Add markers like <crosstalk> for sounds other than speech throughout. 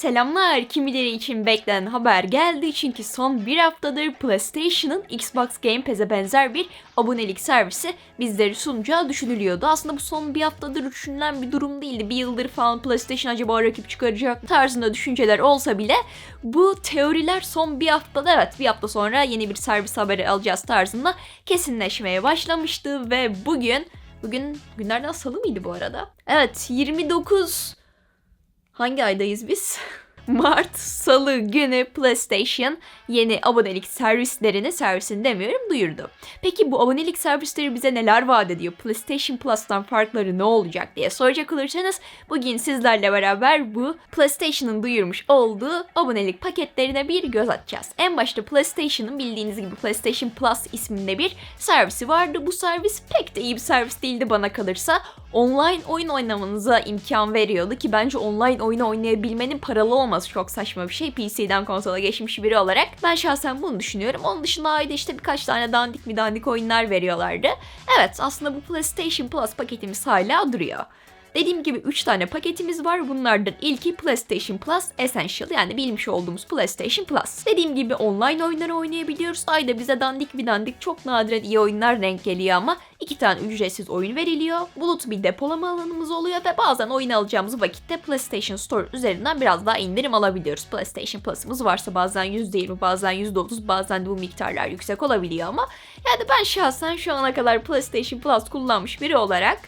Selamlar kimileri için beklenen haber geldi çünkü son bir haftadır PlayStation'ın Xbox Game Pass'e benzer bir abonelik servisi bizleri sunacağı düşünülüyordu. Aslında bu son bir haftadır düşünülen bir durum değildi. Bir yıldır falan PlayStation acaba rakip çıkaracak tarzında düşünceler olsa bile bu teoriler son bir haftada evet bir hafta sonra yeni bir servis haberi alacağız tarzında kesinleşmeye başlamıştı ve bugün bugün günlerden salı mıydı bu arada? Evet 29 Hangi aydayız biz? <laughs> Mart Salı günü PlayStation yeni abonelik servislerini servisini demiyorum duyurdu. Peki bu abonelik servisleri bize neler vaat ediyor? PlayStation Plus'tan farkları ne olacak diye soracak olursanız bugün sizlerle beraber bu PlayStation'ın duyurmuş olduğu abonelik paketlerine bir göz atacağız. En başta PlayStation'ın bildiğiniz gibi PlayStation Plus isminde bir servisi vardı. Bu servis pek de iyi bir servis değildi bana kalırsa. Online oyun oynamanıza imkan veriyordu ki bence online oyunu oynayabilmenin paralı olması çok saçma bir şey. PC'den konsola geçmiş biri olarak. Ben şahsen bunu düşünüyorum. Onun dışında ayda işte birkaç tane dandik mi dandik oyunlar veriyorlardı. Evet aslında bu PlayStation Plus paketimiz hala duruyor. Dediğim gibi 3 tane paketimiz var. Bunlardan ilki PlayStation Plus Essential yani bilmiş olduğumuz PlayStation Plus. Dediğim gibi online oyunları oynayabiliyoruz. Ayda bize dandik bir dandik çok nadiren iyi oyunlar denk geliyor ama iki tane ücretsiz oyun veriliyor. Bulut bir depolama alanımız oluyor ve bazen oyun alacağımız vakitte PlayStation Store üzerinden biraz daha indirim alabiliyoruz. PlayStation Plus'ımız varsa bazen %20, bazen %30, bazen de bu miktarlar yüksek olabiliyor ama yani ben şahsen şu ana kadar PlayStation Plus kullanmış biri olarak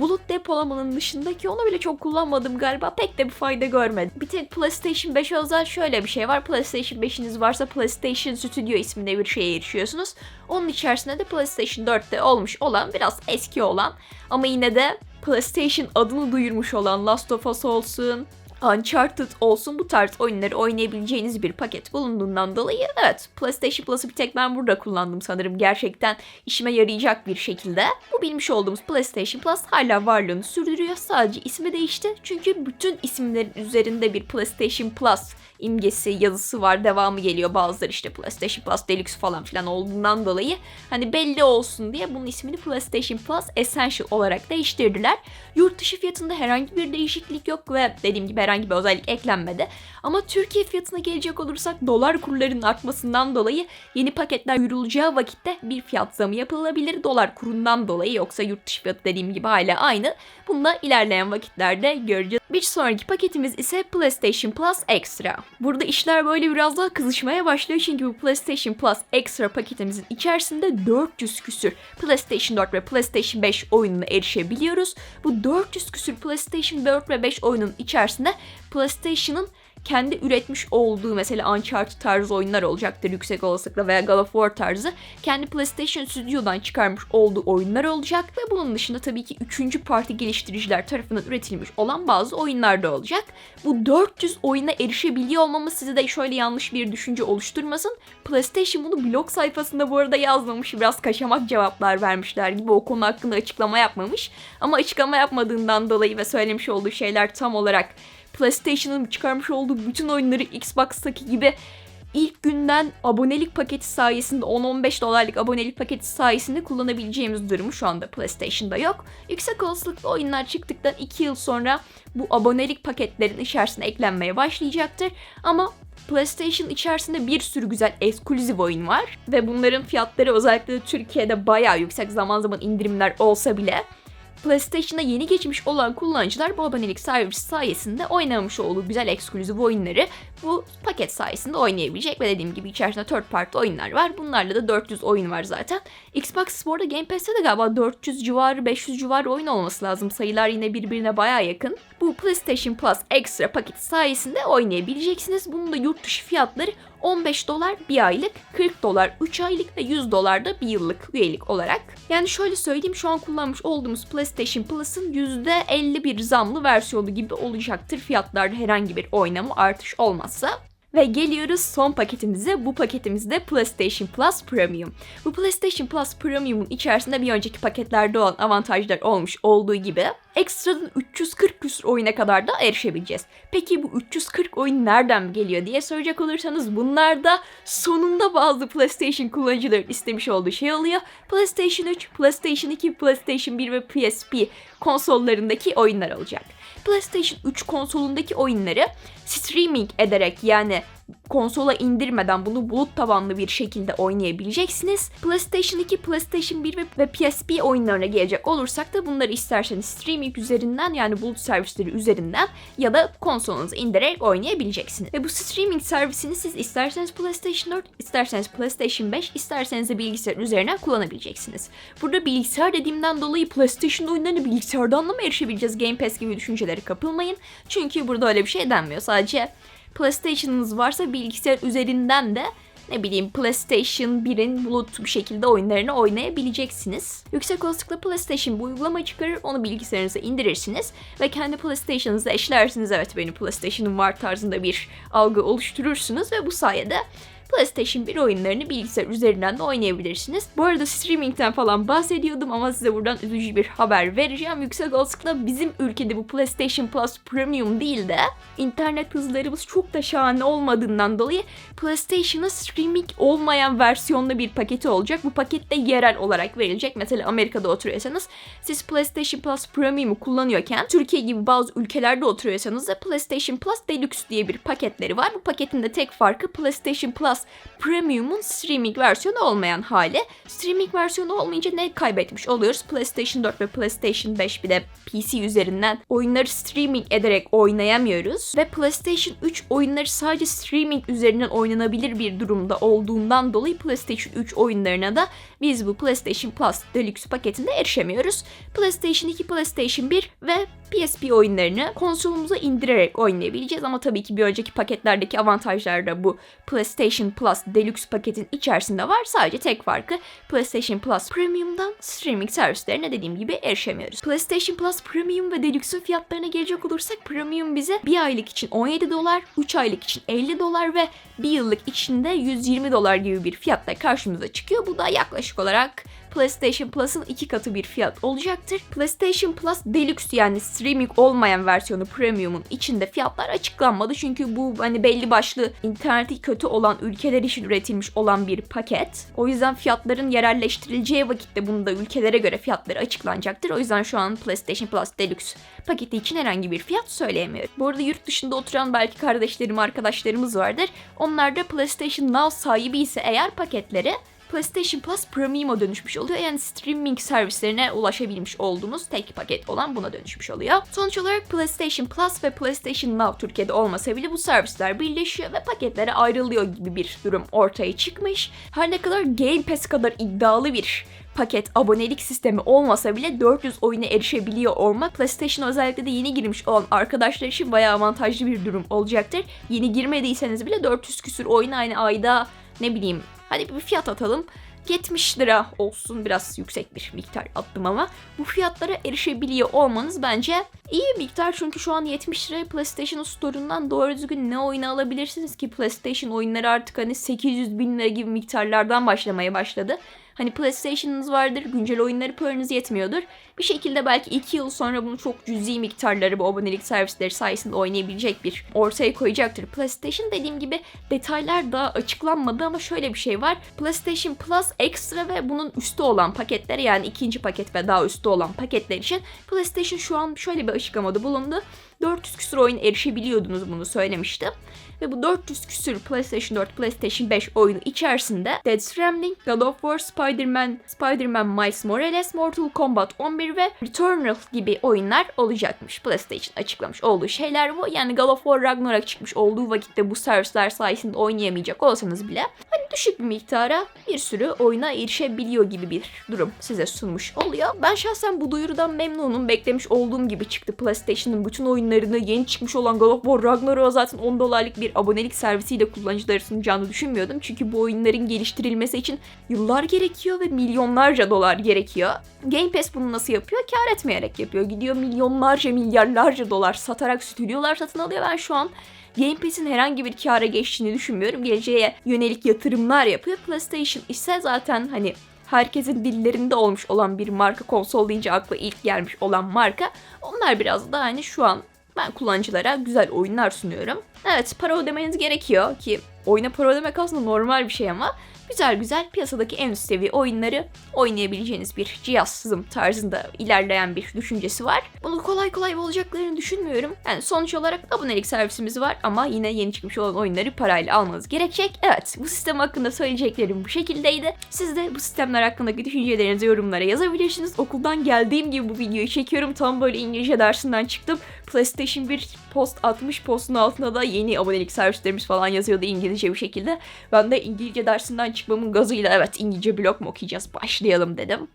bulut depolamanın dışındaki onu bile çok kullanmadım galiba. Pek de bir fayda görmedim. Bir tek PlayStation 5 özel şöyle bir şey var. PlayStation 5'iniz varsa PlayStation Studio isminde bir şeye erişiyorsunuz. Onun içerisinde de PlayStation 4'te olmuş olan biraz eski olan ama yine de PlayStation adını duyurmuş olan Last of Us olsun, Uncharted olsun bu tarz oyunları oynayabileceğiniz bir paket bulunduğundan dolayı evet PlayStation Plus'ı bir tek ben burada kullandım sanırım. Gerçekten işime yarayacak bir şekilde. Bu bilmiş olduğumuz PlayStation Plus hala varlığını sürdürüyor. Sadece ismi değişti. Çünkü bütün isimlerin üzerinde bir PlayStation Plus imgesi, yazısı var. Devamı geliyor. Bazıları işte PlayStation Plus Deluxe falan filan olduğundan dolayı hani belli olsun diye bunun ismini PlayStation Plus Essential olarak değiştirdiler. Yurt dışı fiyatında herhangi bir değişiklik yok ve dediğim gibi herhangi bir özellik eklenmedi. Ama Türkiye fiyatına gelecek olursak dolar kurlarının artmasından dolayı yeni paketler yürüleceği vakitte bir fiyat zamı yapılabilir. Dolar kurundan dolayı yoksa yurt dışı fiyatı dediğim gibi hala aynı. Bunu da ilerleyen vakitlerde göreceğiz. Bir sonraki paketimiz ise PlayStation Plus Extra. Burada işler böyle biraz daha kızışmaya başlıyor çünkü bu PlayStation Plus Extra paketimizin içerisinde 400 küsür PlayStation 4 ve PlayStation 5 oyununa erişebiliyoruz. Bu 400 küsür PlayStation 4 ve 5 oyunun içerisinde PlayStation'ın kendi üretmiş olduğu mesela Uncharted tarzı oyunlar olacaktır yüksek olasılıkla veya God of War tarzı kendi PlayStation Studio'dan çıkarmış olduğu oyunlar olacak ve bunun dışında tabii ki 3. parti geliştiriciler tarafından üretilmiş olan bazı oyunlar da olacak. Bu 400 oyuna erişebiliyor olmamız size de şöyle yanlış bir düşünce oluşturmasın. PlayStation bunu blog sayfasında bu arada yazmamış. Biraz kaşamak cevaplar vermişler gibi o konu hakkında açıklama yapmamış. Ama açıklama yapmadığından dolayı ve söylemiş olduğu şeyler tam olarak PlayStation'ın çıkarmış olduğu bütün oyunları Xbox'taki gibi ilk günden abonelik paketi sayesinde 10-15 dolarlık abonelik paketi sayesinde kullanabileceğimiz durumu şu anda PlayStation'da yok. Yüksek olasılıkla oyunlar çıktıktan 2 yıl sonra bu abonelik paketlerin içerisine eklenmeye başlayacaktır. Ama PlayStation içerisinde bir sürü güzel eksklusif oyun var ve bunların fiyatları özellikle de Türkiye'de bayağı yüksek zaman zaman indirimler olsa bile PlayStation'a yeni geçmiş olan kullanıcılar bu abonelik servisi sayesinde oynamış olduğu güzel ekskluzif oyunları bu paket sayesinde oynayabilecek ve dediğim gibi içerisinde third party oyunlar var. Bunlarla da 400 oyun var zaten. Xbox Sport'ta Game Pass'te de galiba 400 civarı 500 civarı oyun olması lazım. Sayılar yine birbirine baya yakın. Bu PlayStation Plus Extra paket sayesinde oynayabileceksiniz. Bunun da yurt dışı fiyatları 15 dolar bir aylık, 40 dolar 3 aylık ve 100 dolar da bir yıllık üyelik olarak. Yani şöyle söyleyeyim şu an kullanmış olduğumuz PlayStation Plus'ın %50 bir zamlı versiyonu gibi olacaktır fiyatlarda herhangi bir oynama artış olmazsa. Ve geliyoruz son paketimize. Bu paketimizde PlayStation Plus Premium. Bu PlayStation Plus Premium'un içerisinde bir önceki paketlerde olan avantajlar olmuş olduğu gibi ekstradan 340 küsur oyuna kadar da erişebileceğiz. Peki bu 340 oyun nereden geliyor diye soracak olursanız bunlar da sonunda bazı PlayStation kullanıcıların istemiş olduğu şey oluyor. PlayStation 3, PlayStation 2, PlayStation 1 ve PSP konsollarındaki oyunlar olacak. PlayStation 3 konsolundaki oyunları streaming ederek yani konsola indirmeden bunu bulut tabanlı bir şekilde oynayabileceksiniz. PlayStation 2, PlayStation 1 ve, PSP oyunlarına gelecek olursak da bunları isterseniz streaming üzerinden yani bulut servisleri üzerinden ya da konsolunuza indirerek oynayabileceksiniz. Ve bu streaming servisini siz isterseniz PlayStation 4, isterseniz PlayStation 5, isterseniz de bilgisayar üzerinden kullanabileceksiniz. Burada bilgisayar dediğimden dolayı PlayStation oyunlarını bilgisayardan da mı erişebileceğiz Game Pass gibi düşüncelere kapılmayın. Çünkü burada öyle bir şey denmiyor. Sadece PlayStation'ınız varsa bilgisayar üzerinden de ne bileyim PlayStation 1'in bulut bir şekilde oyunlarını oynayabileceksiniz. Yüksek olasılıkla PlayStation bu uygulama çıkarır, onu bilgisayarınıza indirirsiniz ve kendi PlayStation'ınızla eşlersiniz. Evet benim PlayStation'ım var tarzında bir algı oluşturursunuz ve bu sayede PlayStation 1 oyunlarını bilgisayar üzerinden de oynayabilirsiniz. Bu arada streamingten falan bahsediyordum ama size buradan üzücü bir haber vereceğim. Yüksek olasılıkla bizim ülkede bu PlayStation Plus Premium değil de internet hızlarımız çok da şahane olmadığından dolayı PlayStation'a streaming olmayan versiyonda bir paketi olacak. Bu pakette yerel olarak verilecek. Mesela Amerika'da oturuyorsanız siz PlayStation Plus Premium'u kullanıyorken Türkiye gibi bazı ülkelerde oturuyorsanız da PlayStation Plus Deluxe diye bir paketleri var. Bu paketin de tek farkı PlayStation Plus Premium'un streaming versiyonu olmayan hali. Streaming versiyonu olmayınca ne kaybetmiş oluyoruz? PlayStation 4 ve PlayStation 5 bir de PC üzerinden oyunları streaming ederek oynayamıyoruz. Ve PlayStation 3 oyunları sadece streaming üzerinden oynanabilir bir durumda olduğundan dolayı PlayStation 3 oyunlarına da biz bu PlayStation Plus Deluxe paketinde erişemiyoruz. PlayStation 2, PlayStation 1 ve PSP oyunlarını konsolumuza indirerek oynayabileceğiz ama tabii ki bir önceki paketlerdeki avantajlar da bu PlayStation Plus Deluxe paketin içerisinde var. Sadece tek farkı PlayStation Plus Premium'dan streaming servislerine dediğim gibi erişemiyoruz. PlayStation Plus Premium ve Deluxe'un fiyatlarına gelecek olursak Premium bize bir aylık için 17 dolar, 3 aylık için 50 dolar ve bir yıllık içinde 120 dolar gibi bir fiyatla karşımıza çıkıyor. Bu da yaklaşık olarak PlayStation Plus'ın iki katı bir fiyat olacaktır. PlayStation Plus Deluxe yani streaming olmayan versiyonu Premium'un içinde fiyatlar açıklanmadı. Çünkü bu hani belli başlı interneti kötü olan ülkeler için üretilmiş olan bir paket. O yüzden fiyatların yerelleştirileceği vakitte bunu da ülkelere göre fiyatları açıklanacaktır. O yüzden şu an PlayStation Plus Deluxe paketi için herhangi bir fiyat söyleyemiyorum. Bu arada yurt dışında oturan belki kardeşlerim, arkadaşlarımız vardır. Onlar da PlayStation Now sahibi ise eğer paketleri PlayStation Plus Premium'a dönüşmüş oluyor. Yani streaming servislerine ulaşabilmiş olduğunuz tek paket olan buna dönüşmüş oluyor. Sonuç olarak PlayStation Plus ve PlayStation Now Türkiye'de olmasa bile bu servisler birleşiyor ve paketlere ayrılıyor gibi bir durum ortaya çıkmış. Her ne kadar Game Pass kadar iddialı bir paket abonelik sistemi olmasa bile 400 oyuna erişebiliyor olmak PlayStation özellikle de yeni girmiş olan arkadaşlar için bayağı avantajlı bir durum olacaktır. Yeni girmediyseniz bile 400 küsür oyun aynı ayda ne bileyim hadi bir fiyat atalım. 70 lira olsun biraz yüksek bir miktar attım ama bu fiyatlara erişebiliyor olmanız bence iyi bir miktar çünkü şu an 70 liraya PlayStation Store'undan doğru düzgün ne oyunu alabilirsiniz ki PlayStation oyunları artık hani 800 bin lira gibi miktarlardan başlamaya başladı. Hani PlayStation'ınız vardır, güncel oyunları paranız yetmiyordur. Bir şekilde belki 2 yıl sonra bunu çok cüzi miktarları bu abonelik servisleri sayesinde oynayabilecek bir ortaya koyacaktır. PlayStation dediğim gibi detaylar daha açıklanmadı ama şöyle bir şey var. PlayStation Plus Extra ve bunun üstü olan paketler yani ikinci paket ve daha üstü olan paketler için PlayStation şu an şöyle bir açıklamada bulundu. 400 küsur oyun erişebiliyordunuz bunu söylemişti. Ve bu 400 küsür PlayStation 4, PlayStation 5 oyunu içerisinde Dead Stranding, God of War, Spider-Man, Spider-Man Miles Morales, Mortal Kombat 11 ve Returnal gibi oyunlar olacakmış. PlayStation açıklamış olduğu şeyler bu. Yani God of War Ragnarok çıkmış olduğu vakitte bu servisler sayesinde oynayamayacak olsanız bile hani düşük bir miktara bir sürü oyuna erişebiliyor gibi bir durum size sunmuş oluyor. Ben şahsen bu duyurudan memnunum. Beklemiş olduğum gibi çıktı. PlayStation'ın bütün oyunlarını yeni çıkmış olan God of War Ragnarok'a zaten 10 dolarlık bir abonelik servisiyle kullanıcılara sunacağını düşünmüyordum. Çünkü bu oyunların geliştirilmesi için yıllar gerekiyor ve milyonlarca dolar gerekiyor. Game Pass bunu nasıl yapıyor? Kar etmeyerek yapıyor. Gidiyor milyonlarca milyarlarca dolar satarak stüdyolar satın alıyor. Ben şu an Game Pass'in herhangi bir kâra geçtiğini düşünmüyorum. Geleceğe yönelik yatırımlar yapıyor. PlayStation ise zaten hani herkesin dillerinde olmuş olan bir marka konsol deyince akla ilk gelmiş olan marka. Onlar biraz da hani şu an ben kullanıcılara güzel oyunlar sunuyorum. Evet para ödemeniz gerekiyor ki oyuna para ödemek aslında normal bir şey ama güzel güzel piyasadaki en üst seviye oyunları oynayabileceğiniz bir cihazsızım tarzında ilerleyen bir düşüncesi var. Bunu kolay kolay olacaklarını düşünmüyorum. Yani sonuç olarak abonelik servisimiz var ama yine yeni çıkmış olan oyunları parayla almanız gerekecek. Evet bu sistem hakkında söyleyeceklerim bu şekildeydi. Siz de bu sistemler hakkındaki düşüncelerinizi yorumlara yazabilirsiniz. Okuldan geldiğim gibi bu videoyu çekiyorum. Tam böyle İngilizce dersinden çıktım. PlayStation 1 post 60 postun altında da yeni abonelik servislerimiz falan yazıyordu İngilizce bir şekilde. Ben de İngilizce dersinden çıkmamın gazıyla evet İngilizce blog mu okuyacağız başlayalım dedim.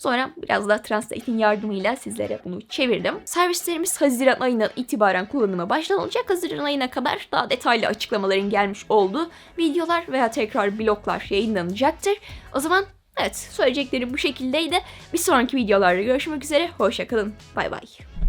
Sonra biraz da Translate'in yardımıyla sizlere bunu çevirdim. Servislerimiz Haziran ayından itibaren kullanıma başlanılacak. Haziran ayına kadar daha detaylı açıklamaların gelmiş olduğu videolar veya tekrar bloglar yayınlanacaktır. O zaman evet söyleyeceklerim bu şekildeydi. Bir sonraki videolarda görüşmek üzere. Hoşçakalın. Bay bay.